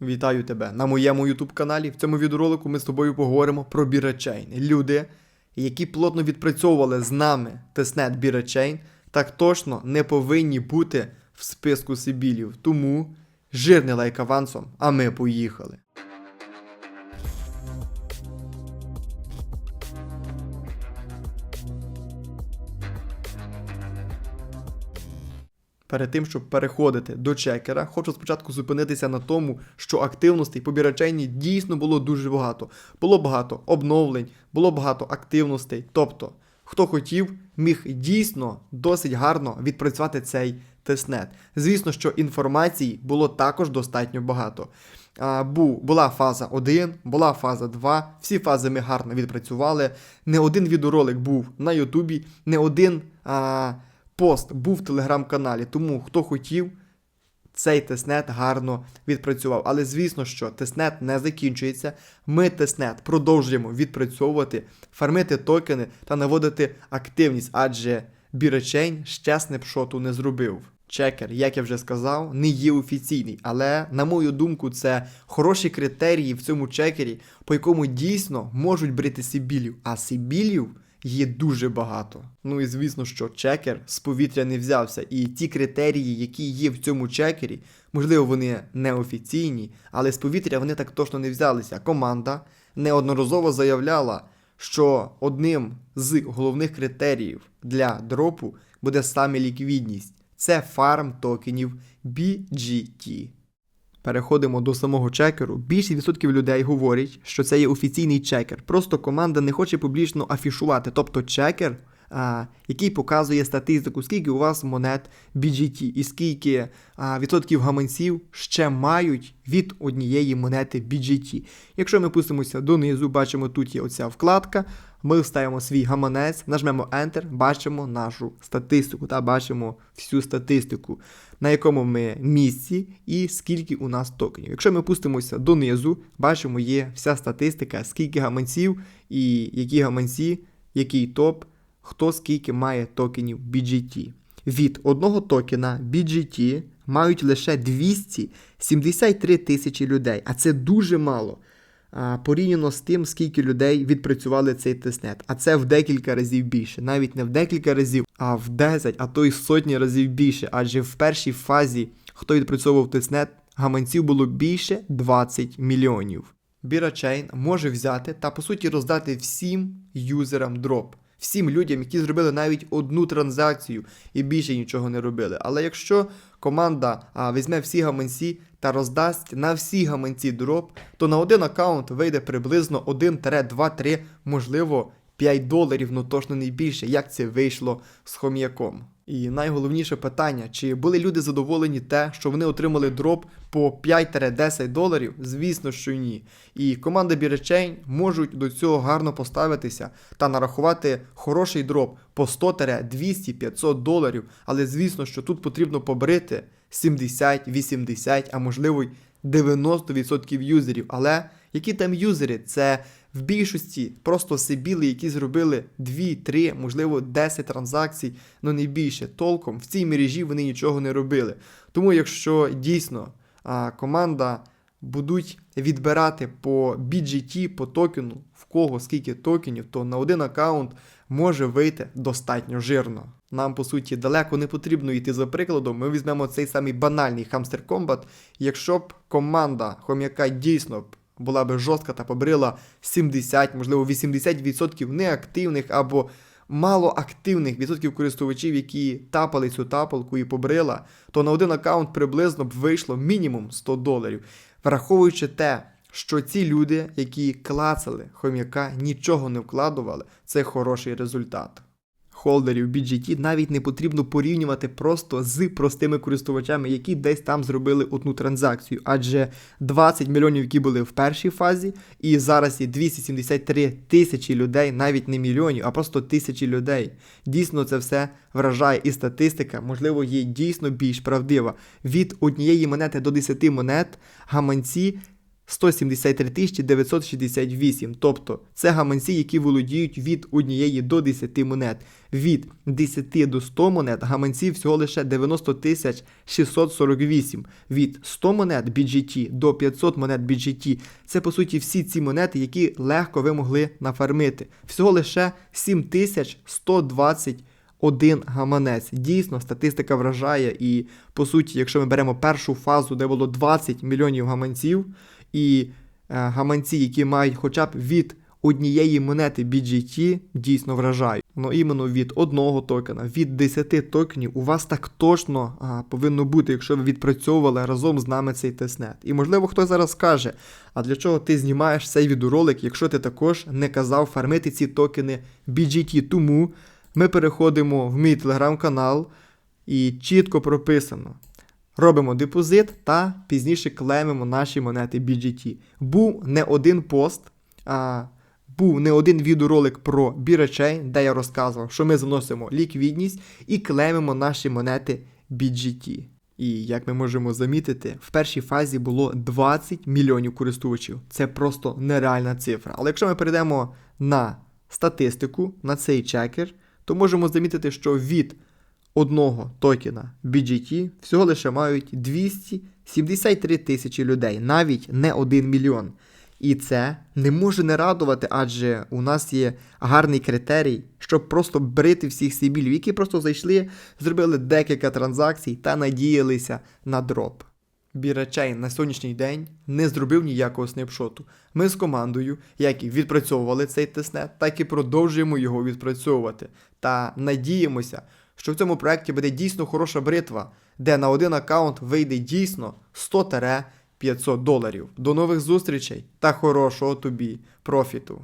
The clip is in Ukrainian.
Вітаю тебе на моєму YouTube каналі. В цьому відеоролику ми з тобою поговоримо про бірачейн. Люди, які плотно відпрацьовували з нами тестнет бірачейн, так точно не повинні бути в списку Сибілів. Тому жирний лайк авансом, а ми поїхали. Перед тим, щоб переходити до чекера, хочу спочатку зупинитися на тому, що активностей по бірачейні дійсно було дуже багато. Було багато обновлень, було багато активностей. Тобто, хто хотів, міг дійсно досить гарно відпрацювати цей тестнет. Звісно, що інформації було також достатньо багато. А, бу, була фаза 1, була фаза 2, всі фази ми гарно відпрацювали. Не один відеоролик був на Ютубі, не один а, пост був в телеграм-каналі. Тому хто хотів, цей тестнет гарно відпрацював. Але звісно, що тестнет не закінчується. Ми тестнет продовжуємо відпрацьовувати, фармити токени та наводити активність, адже біречейн ще снапшоту не зробив. Чекер, як я вже сказав, не є офіційний, але, на мою думку, це хороші критерії в цьому чекері, по якому дійсно можуть брити сибілів, а сибілів є дуже багато. Ну і звісно, що чекер з повітря не взявся. І ті критерії, які є в цьому чекері, можливо, вони не офіційні, але з повітря вони так точно не взялися. Команда неодноразово заявляла, що одним з головних критеріїв для дропу буде саме ліквідність. Це фарм токенів BGT. Переходимо до самого чекеру. Більшість відсотків людей говорять, що це є офіційний чекер. Просто команда не хоче публічно афішувати. Тобто чекер, а, який показує статистику, скільки у вас монет BGT і скільки а, відсотків гаманців ще мають від однієї монети BGT. Якщо ми пустимося донизу, бачимо, тут є оця вкладка. Ми вставимо свій гаманець, нажмемо Enter, бачимо нашу статистику та бачимо всю статистику, на якому ми місці і скільки у нас токенів. Якщо ми пустимося донизу, бачимо, є вся статистика, скільки гаманців і які гаманці, який топ, хто скільки має токенів BGT. Від одного токена BGT мають лише 273 тисячі людей, а це дуже мало порівняно з тим, скільки людей відпрацювали цей тестнет. А це в декілька разів більше. Навіть не в декілька разів, а в 10, а то й сотні разів більше. Адже в першій фазі, хто відпрацьовував тестнет, гаманців було більше 20 мільйонів. Бірачейн може взяти та по суті роздати всім юзерам дроп. Всім людям, які зробили навіть одну транзакцію і більше нічого не робили. Але якщо команда а, візьме всі гаманці та роздасть на всі гаманці дроп, то на один аккаунт вийде приблизно 1-2-3, можливо, 5 доларів, ну точно не більше, як це вийшло з хом'яком. І найголовніше питання: чи були люди задоволені те, що вони отримали дроп по 5-10 доларів? Звісно, що ні. І команда Біречейн можуть до цього гарно поставитися та нарахувати хороший дроп по 100-200-500 доларів. Але звісно, що тут потрібно побрити 70, 80, а можливо й 90% юзерів. Але які там юзери? Це в більшості просто сибіли, які зробили 2, 3, можливо, 10 транзакцій, ну не більше. Толком в цій мережі вони нічого не робили. Тому, якщо дійсно а, команда будуть відбирати по BGT, по токену, в кого скільки токенів, то на один аккаунт може вийти достатньо жирно. Нам, по суті, далеко не потрібно йти за прикладом. Ми візьмемо цей самий банальний хамстер комбат. Якщо б команда хом'яка дійсно б була би жорстка та побрила 70, можливо, 80% неактивних або малоактивних відсотків користувачів, які тапали цю тапалку і побрила, то на один аккаунт приблизно б вийшло мінімум 100 доларів. Враховуючи те, що ці люди, які клацали хом'яка, нічого не вкладували, це хороший результат. Холдерів BGT навіть не потрібно порівнювати просто з простими користувачами, які десь там зробили одну транзакцію, адже 20 мільйонів, які були в першій фазі, і зараз є 273 тисячі людей, навіть не мільйонів, а просто тисячі людей. Дійсно, це все вражає, і статистика, можливо, є дійсно більш правдива. Від однієї монети до 10 монет гаманці 173 968. Тобто це гаманці, які володіють від 1 до 10 монет. Від 10 до 100 монет гаманці всього лише 90 648. Від 100 монет BGT до 500 монет BGT. Це по суті всі ці монети, які легко ви могли нафармити. Всього лише 7120 один гаманець. Дійсно, статистика вражає, і по суті, якщо ми беремо першу фазу, де було 20 мільйонів гаманців, і е, гаманці, які мають хоча б від однієї монети BGT, дійсно вражають. Ну іменно від одного токена, від 10 токенів у вас так точно а, повинно бути, якщо ви відпрацьовували разом з нами цей тестнет. І можливо хтось зараз скаже, а для чого ти знімаєш цей відеоролик, якщо ти також не казав фармити ці токени BGT. Тому ми переходимо в мій телеграм-канал і чітко прописано. Робимо депозит та пізніше клеймимо наші монети BGT. Був не один пост, а був не один відеоролик про біречей, де я розказував, що ми заносимо ліквідність і клеймимо наші монети BGT. І як ми можемо замітити, в першій фазі було 20 мільйонів користувачів. Це просто нереальна цифра. Але якщо ми перейдемо на статистику, на цей чекер, то можемо замітити, що від одного токена BGT всього лише мають 273 тисячі людей, навіть не 1 мільйон. І це не може не радувати, адже у нас є гарний критерій, щоб просто брити всіх сибілів, які просто зайшли, зробили декілька транзакцій та надіялися на дроп. Бірачейн на сьогоднішній день не зробив ніякого снапшоту. Ми з командою, як і відпрацьовували цей тестнет, так і продовжуємо його відпрацьовувати. Та надіємося, що в цьому проєкті буде дійсно хороша бритва, де на один аккаунт вийде дійсно 100-500 доларів. До нових зустрічей та хорошого тобі профіту!